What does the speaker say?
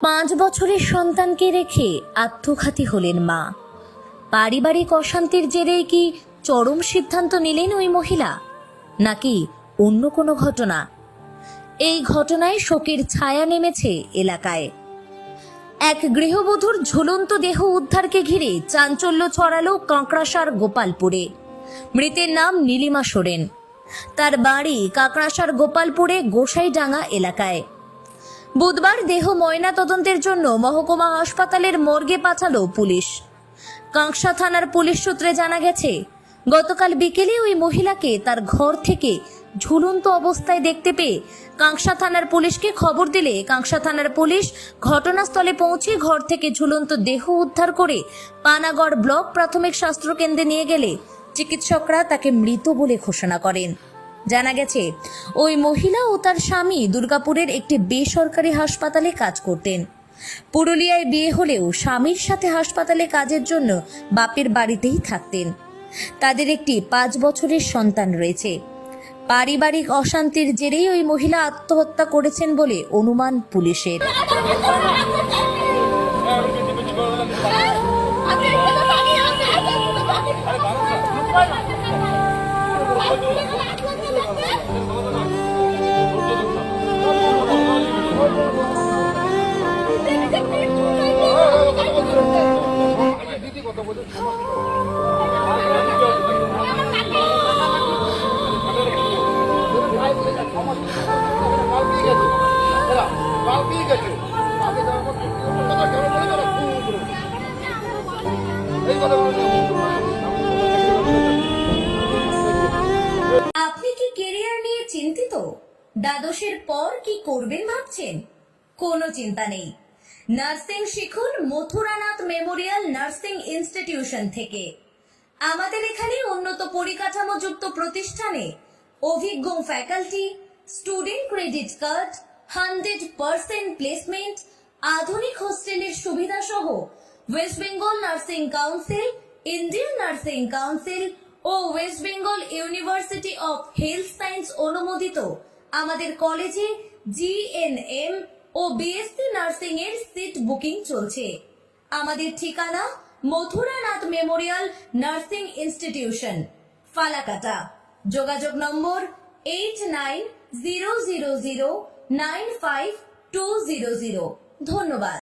পাঁচ বছরের সন্তানকে রেখে আত্মঘাতী হলেন মা। পারিবারিক অশান্তির জেরেই কি চরম সিদ্ধান্ত নিলেন ওই মহিলা, নাকি অন্য কোনো ঘটনা? এই ঘটনায় শোকের ছায়া নেমেছে এলাকায়। এক গৃহবধূর ঝুলন্ত দেহ উদ্ধারকে ঘিরে চাঞ্চল্য ছড়ালো কাঁকড়াসার গোপালপুরে। মৃতের নাম নীলিমা সোরেন। তার বাড়ি কাঁকড়াসার গোপালপুরে গোসাইডাঙ্গা এলাকায়। বুধবার দেহ ময়না তদন্তের জন্য মহকুমা হাসপাতালের মর্গে পাঠালো পুলিশ। কাঁকসা থানার পুলিশ সূত্রে জানা গেছে, গতকাল বিকেলে ওই মহিলাকে তার ঘর থেকে ঝুলন্ত অবস্থায় দেখতে পেয়ে কাংসা থানার পুলিশকে খবর দিলে কাংসা থানার পুলিশ ঘটনাস্থলে পৌঁছে ঘর থেকে ঝুলন্ত দেহ উদ্ধার করে পানাগড় ব্লক প্রাথমিক স্বাস্থ্য কেন্দ্রে নিয়ে গেলে চিকিৎসকরা তাকে মৃত বলে ঘোষণা করেন। জানা গেছে, ওই মহিলা ও তার স্বামী দুর্গাপুরের একটি বেসরকারি হাসপাতালে কাজ করতেন। পুরুলিয়ায় বিয়ে হলেও স্বামীর সাথে হাসপাতালে কাজের জন্য বাপের বাড়িতেই থাকতেন। তাদের একটি পাঁচ বছরের সন্তান রয়েছে। পারিবারিক অশান্তির জেরেই ওই মহিলা আত্মহত্যা করেছেন বলে অনুমান পুলিশের। আপনি কি কেরিয়ার নিয়ে চিন্তিত? দ্বাদশের পর কি করবেন ভাবছেন? কোনো চিন্তা নেই। নার্সিং শিখুন মথুরানাথ মেমোরিয়াল নার্সিং ইনস্টিটিউশন থেকে। আমাদের এখানে উন্নত পরিকাঠামোযুক্ত প্রতিষ্ঠানে অভিজ্ঞ faculty, student credit card hundred percent placement আধুনিক হোস্টেলের সুবিধা সহ West Bengal nursing council, Indian nursing council O West Bengal university of health science অনুমোদিত। আমাদের কলেজে জিএনএম ও বিএসসি নার্সিং এর সিট বুকিং চলছে। আমাদের ঠিকানা Mathuranath memorial nursing institution, Falakata. যোগাযোগ number eight nine zero zero zero nine five two zero zero. ধন্যবাদ।